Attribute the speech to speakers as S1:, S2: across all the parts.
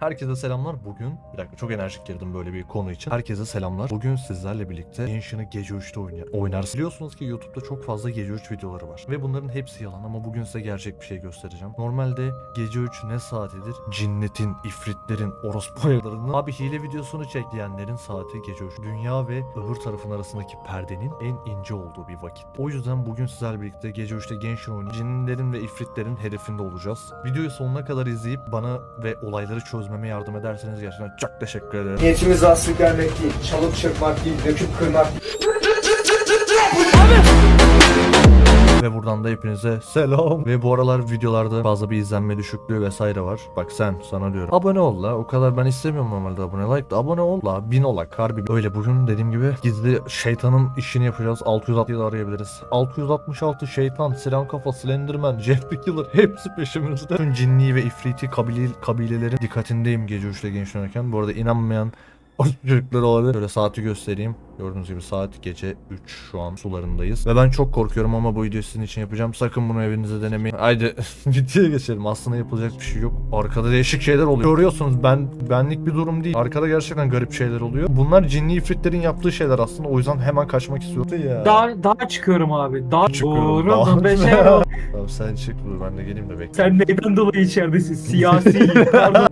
S1: Herkese selamlar. Bugün bir dakika çok enerjik girdim böyle bir konu için. Herkese selamlar. Bugün sizlerle birlikte Genshin'ı gece 3'te oynay oynarsınız. Biliyorsunuz ki YouTube'da çok fazla gece 3 videoları var. Ve bunların hepsi yalan ama bugün size gerçek bir şey göstereceğim. Normalde gece 3 ne saatidir? Cinnetin, ifritlerin, orospu ayılarının abi hile videosunu çek diyenlerin saati gece 3. Dünya ve öbür tarafın arasındaki perdenin en ince olduğu bir vakit. O yüzden bugün sizlerle birlikte gece 3'te Genshin oynayıp cinlerin ve ifritlerin hedefinde olacağız. Videoyu sonuna kadar izleyip bana ve olayları çözmeme yardım ederseniz gerçekten çok teşekkür ederim.
S2: Niyetimiz aslı gelmek değil, çalıp çırpmak değil, döküp kırmak
S1: Ve buradan da hepinize selam. Ve bu aralar videolarda fazla bir izlenme düşüklüğü vesaire var. Bak sen sana diyorum. Abone ol la. O kadar ben istemiyorum normalde abone like da abone ol la. Bin olak. Harbi öyle bugün dediğim gibi gizli şeytanın işini yapacağız. 667 arayabiliriz. 666 şeytan, siren kafa, slenderman, Jeff the Killer hepsi peşimizde. Tüm cinni ve ifriti kabile, kabilelerin dikkatindeyim gece 3'te genç oynarken. Bu arada inanmayan çocuklar olabilir. Şöyle saati göstereyim. Gördüğünüz gibi saat gece 3 şu an sularındayız. Ve ben çok korkuyorum ama bu videoyu sizin için yapacağım. Sakın bunu evinizde denemeyin. Haydi videoya geçelim. Aslında yapılacak bir şey yok. Arkada değişik şeyler oluyor. Görüyorsunuz ben benlik bir durum değil. Arkada gerçekten garip şeyler oluyor. Bunlar cinli ifritlerin yaptığı şeyler aslında. O yüzden hemen kaçmak istiyorum. Ya.
S3: Daha daha çıkıyorum abi. Daha
S1: Çıkıyorum,
S3: Doğru? Beşer.
S1: Tamam sen çık dur ben de geleyim de bekle.
S3: Sen neyden dolayı içeridesin? Siyasi.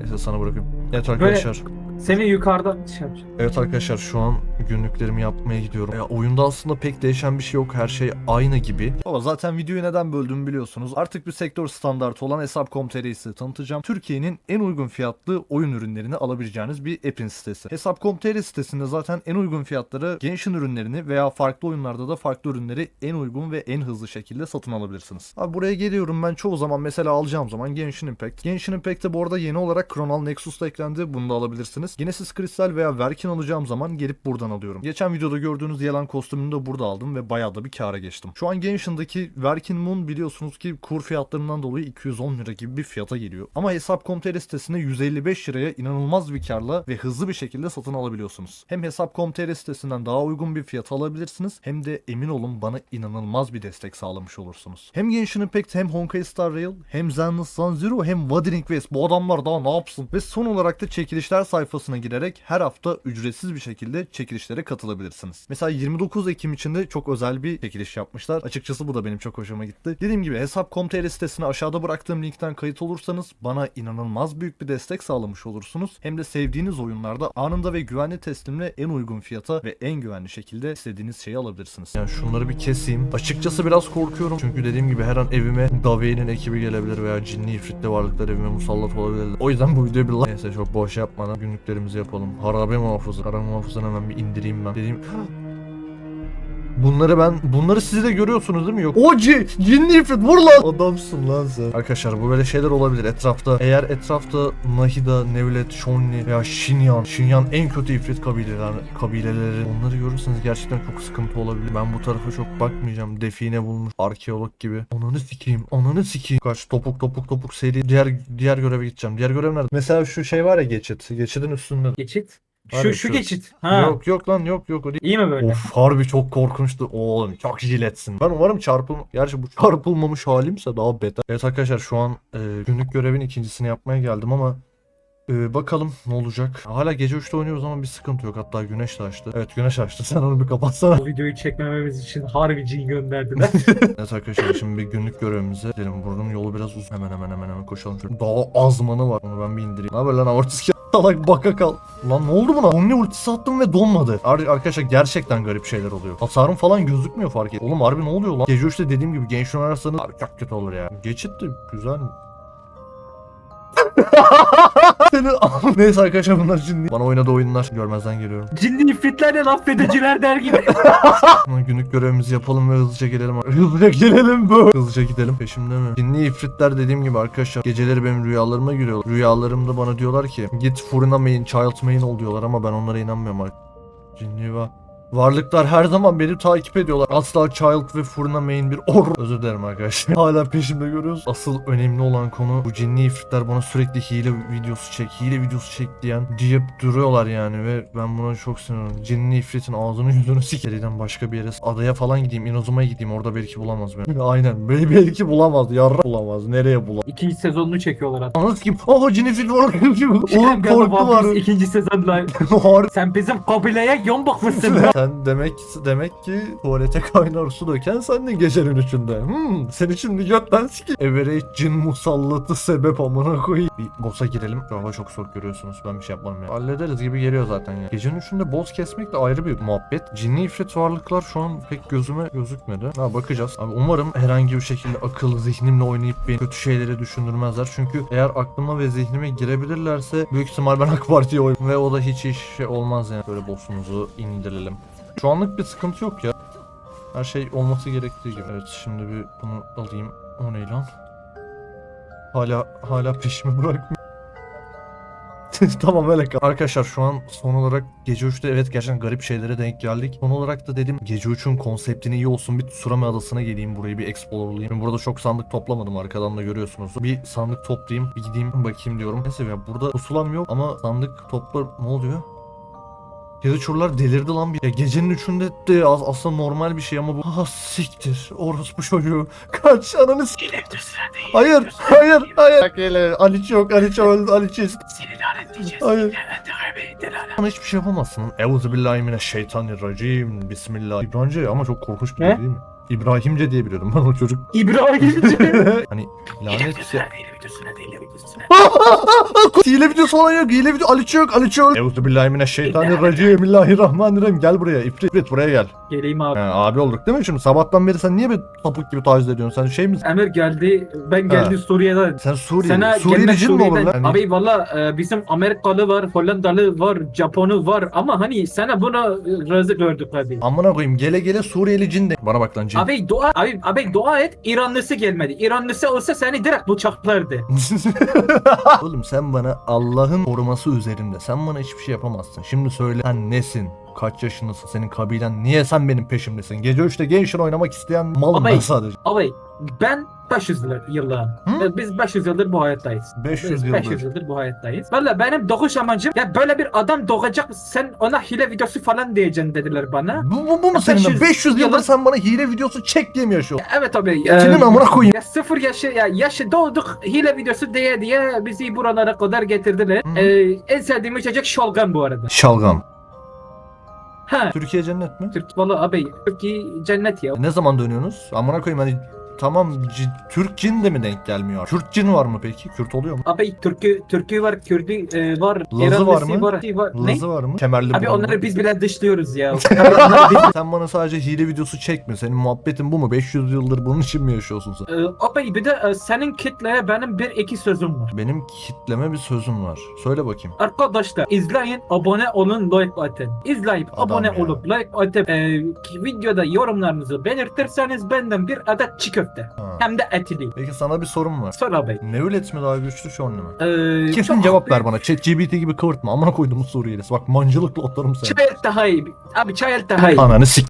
S1: Neyse sana bırakayım. Evet arkadaşlar.
S3: Seni yukarıdan şey yapacağım.
S1: Evet arkadaşlar şu an günlüklerimi yapmaya gidiyorum. Ya oyunda aslında pek değişen bir şey yok. Her şey aynı gibi. Ama zaten videoyu neden böldüğümü biliyorsunuz. Artık bir sektör standartı olan Hesap.com.tr'yi size tanıtacağım. Türkiye'nin en uygun fiyatlı oyun ürünlerini alabileceğiniz bir app'in sitesi. Hesap.com.tr sitesinde zaten en uygun fiyatları Genshin ürünlerini veya farklı oyunlarda da farklı ürünleri en uygun ve en hızlı şekilde satın alabilirsiniz. Abi buraya geliyorum ben çoğu zaman mesela alacağım zaman Genshin Impact. Genshin Impact'te bu arada yeni olarak Chronal Nexus da eklendi. Bunu da alabilirsiniz. Genesis Crystal veya Verkin alacağım zaman gelip buradan alıyorum. Geçen videoda gördüğünüz yalan kostümünü de burada aldım ve bayağı da bir kâra geçtim. Şu an Genshin'daki Verkin Moon biliyorsunuz ki kur fiyatlarından dolayı 210 lira gibi bir fiyata geliyor. Ama Hesap.com.tr sitesinde 155 liraya inanılmaz bir karla ve hızlı bir şekilde satın alabiliyorsunuz. Hem Hesap.com.tr sitesinden daha uygun bir fiyata alabilirsiniz hem de emin olun bana inanılmaz bir destek sağlamış olursunuz. Hem Genshin Impact hem Honkai Star Rail hem Zenless Zone Zero hem Wuthering Waves bu adamlar daha ne yapsın? Ve son olarak da çekilişler sayfasına girerek her hafta ücretsiz bir şekilde çekilişlere katılabilirsiniz. Mesela 29 Ekim için de çok özel bir çekiliş yapmışlar. Açıkçası bu da benim çok hoşuma gitti. Dediğim gibi Hesap.com.tr sitesine aşağıda bıraktığım linkten kayıt olursanız bana inanılmaz büyük bir destek sağlamış olursunuz. Hem de sevdiğiniz oyunlarda anında ve güvenli teslimle en uygun fiyata ve en güvenli şekilde istediğiniz şeyi alabilirsiniz. Yani şunları bir keseyim. Açıkçası biraz korkuyorum. Çünkü dediğim gibi her an evime Davi'nin ekibi gelebilir veya cinli ifritli varlıklar evime musallat olabilirler. O yüzden bu videoyu bir like. Neyse çok boş yapmadan günlüklerimizi yapalım. Harabe muhafızı. Harabe muhafızını hemen bir indireyim ben. Dediğim Bunları ben, bunları siz de görüyorsunuz değil mi? Yok. O c cinli ifrit vur lan. Adamsın lan sen. Arkadaşlar bu böyle şeyler olabilir etrafta. Eğer etrafta Nahida, Nevlet, Shonni veya Shinyan, Shinyan en kötü ifrit kabileler, kabileleri. Onları görürseniz gerçekten çok sıkıntı olabilir. Ben bu tarafa çok bakmayacağım. Define bulmuş. Arkeolog gibi. Ananı sikeyim. Ananı sikeyim. Kaç topuk topuk topuk seri. Diğer diğer göreve gideceğim. Diğer görev nerede? Mesela şu şey var ya geçit. Geçidin üstünde.
S3: Geçit. Şu
S1: ya
S3: şu geçit. Ha.
S1: Yok yok lan yok yok o değil.
S3: İyi mi böyle?
S1: Of harbi çok korkunçtu. Oğlum çok jiletsin. Ben umarım çarpıl... Gerçi bu çarpılmamış halimse daha beter. Evet arkadaşlar şu an e, günlük görevin ikincisini yapmaya geldim ama e, bakalım ne olacak. Hala gece 3'te oynuyoruz ama bir sıkıntı yok. Hatta güneş de açtı. Evet güneş açtı. Sen onu bir kapatsana.
S3: Bu videoyu çekmememiz için harbi cin gönderdiler.
S1: evet arkadaşlar şimdi bir günlük görevimize gidelim. Buranın yolu biraz uzun. Hemen hemen hemen hemen koşalım. Şöyle Daha azmanı var. Onu ben bir indireyim. Ne haber lan aortisk Salak baka kal. Lan ne oldu buna? Omni ultisi attım ve donmadı. Ar- arkadaşlar gerçekten garip şeyler oluyor. Hasarım falan gözükmüyor fark et. Oğlum harbi ne oluyor lan? Gece 3'te dediğim gibi genç ararsanız çok kötü olur ya. Geçit de güzel? Seni Neyse arkadaşlar bunlar şimdi bana oynadığı oyunlar görmezden geliyorum.
S3: Cinli ifritlerle affediciler der gibi.
S1: Ama Günlük görevimizi yapalım ve hızlıca gelelim. Hızlıca gelelim bu. Hızlıca gidelim. Peşimde mi? Cinli ifritler dediğim gibi arkadaşlar. Geceleri benim rüyalarıma giriyor. Rüyalarımda bana diyorlar ki git Furina main, child main ol diyorlar ama ben onlara inanmıyorum artık. Cinli va. Varlıklar her zaman beni takip ediyorlar. Asla Child ve Furna main bir or. Özür dilerim arkadaşlar. Hala peşimde görüyoruz. Asıl önemli olan konu bu cinli ifritler bana sürekli hile videosu çek, hile videosu çek diyen deyip duruyorlar yani ve ben buna çok sinirliyim. Cinli ifritin ağzını yüzünü sikeriden başka bir yere adaya falan gideyim, Inozuma'ya gideyim orada belki bulamaz beni. Aynen. Bey belki bulamaz. Yarra bulamaz. Nereye bulamaz?
S3: İkinci sezonunu çekiyorlar hatta.
S1: Anladınız ki oh cinli ifrit var. Oğlum korktu var.
S3: İkinci sezonda.
S1: Harbi.
S3: Sen bizim kabileye yon bakmışsın.
S1: Sen demek demek ki tuvalete kaynar su döken sendin gecenin üçünde. Hmm, seni şimdi götten sikeyim. Average cin musallatı sebep amına koyayım. Bir boss'a girelim. Şu çok soğuk görüyorsunuz. Ben bir şey yapmam ya. Hallederiz gibi geliyor zaten ya. Gecenin üçünde boss kesmek de ayrı bir muhabbet. Cinli ifrit varlıklar şu an pek gözüme gözükmedi. Ha bakacağız. Abi umarım herhangi bir şekilde akıl zihnimle oynayıp beni kötü şeylere düşündürmezler. Çünkü eğer aklıma ve zihnime girebilirlerse büyük ihtimal ben AK Parti'ye oy ve o da hiç iş şey olmaz yani. Böyle boss'umuzu indirelim. Şu anlık bir sıkıntı yok ya. Her şey olması gerektiği gibi. Evet şimdi bir bunu alayım. O ne lan? Hala hala peşimi bırakmıyor. tamam öyle kal. Arkadaşlar şu an son olarak gece 3'te evet gerçekten garip şeylere denk geldik. Son olarak da dedim gece 3'ün konseptini iyi olsun bir Tsurame adasına geleyim burayı bir exploreleyeyim. Ben burada çok sandık toplamadım arkadan da görüyorsunuz. Bir sandık toplayayım bir gideyim bakayım diyorum. Neyse ya burada pusulam yok ama sandık toplar ne oluyor? Yazıçurlar delirdi lan bir. Ya gecenin üçünde de as- aslında normal bir şey ama bu... Ah siktir. Orospu çocuğu. Kaç ananı s- Hayır, hayır, hayır. Bak hele. Aliç yok, Aliç öldü, Aliç ist.
S3: Seni lanetleyeceğiz.
S1: Hayır. Bana hiçbir şey yapamazsın. Euzubillahimineşşeytanirracim. Bismillah. İbranice ama çok korkunç bir
S3: Ne?
S1: dil değil mi? İbrahimce diye biliyordum ben o çocuk.
S3: İbrahim'ci.
S1: hani lanet
S3: videosuna değil videosuna değil videosuna.
S1: Hile videosu falan yok. Hile video Aliç yok. Aliç öldü. Euzubillahimineşşeytanirracim. Bismillahirrahmanirrahim. Gel buraya. İfrit, İfrit buraya gel.
S3: Geleyim abi.
S1: Ha, abi olduk değil mi şimdi? Sabahtan beri sen niye bir tapık gibi taciz ediyorsun? Sen şey misin?
S3: Emir geldi. Ben geldi Suriye'den.
S1: Sen Suriyeli.
S3: Sana
S1: Suriyeli
S3: gelmek
S1: cin mi olur
S3: Suriye'den.
S1: lan? Hani-
S3: Abi valla e, bizim Amerikalı var, Hollandalı var, Japonu var ama hani sana buna e, razı gördük abi.
S1: Amına koyayım gele gele Suriyeli cin de. Bana bak lan cin.
S3: Abi dua abi, abi dua et İranlısı gelmedi. İranlısı olsa seni direkt bıçaklardı.
S1: Oğlum sen bana Allah'ın koruması üzerinde. Sen bana hiçbir şey yapamazsın. Şimdi söyle sen nesin? Kaç yaşındasın? Senin kabilen niye sen benim peşimdesin? Gece 3'te Genshin oynamak isteyen
S3: Abi-
S1: ben sadece.
S3: Abi ben 500 yıldır, yıllar.
S1: Hı?
S3: Biz 500 yıldır bu hayattayız.
S1: 500
S3: Biz
S1: yıldır.
S3: 500 yıldır bu hayattayız. Valla benim doğuş amacım ya böyle bir adam doğacak sen ona hile videosu falan diyeceksin dediler bana.
S1: Bu, bu, bu mu senin?
S3: 500
S1: 500, yıldır
S3: yıldır-
S1: sen bana hile videosu çek diye mi yaşıyorsun?
S3: Evet abi.
S1: Senin
S3: e,
S1: amına koyayım.
S3: Ya sıfır yaşı ya yaşı doğduk hile videosu diye diye bizi buralara kadar getirdiler.
S1: Hı.
S3: Ee, en sevdiğim içecek şalgam bu arada.
S1: Şalgam.
S3: Ha.
S1: Türkiye cennet mi?
S3: Türk valla abi Türkiye cennet ya.
S1: Ne zaman dönüyorsunuz? Amına koyayım hani tamam Türk cin de mi denk gelmiyor? Kürt cin var mı peki? Kürt oluyor mu?
S3: Abi Türkü Türkü var, Kürdü e, var,
S1: Lazı var mı?
S3: var. var. Ne?
S1: Lazı var mı? Kemerli
S3: Abi onları biz bile dışlıyoruz ya.
S1: Sen bana sadece hile videosu çekme. Senin muhabbetin bu mu? 500 yıldır bunun için mi yaşıyorsun sen?
S3: Ee, abi bir de e, senin kitleye benim bir iki sözüm var.
S1: Benim kitleme bir sözüm var. Söyle bakayım.
S3: Arkadaşlar izleyin, abone olun, like atın. İzleyip
S1: Adam
S3: abone
S1: ya.
S3: olup like atıp e, videoda yorumlarınızı belirtirseniz benden bir adet çiğ köfte.
S1: Ha.
S3: Hem de etli.
S1: Peki sana bir sorum var.
S3: Sor abi.
S1: Nevlet mi daha güçlü şu an mı?
S3: Ee,
S1: Kesin cevap ver bana. Chat GBT gibi kıvırtma. Amına koydum Suriyelisi. Bak mancılıkla otlarım seni.
S3: Çayel daha iyi. Abi çayel daha iyi.
S1: Ananı sik.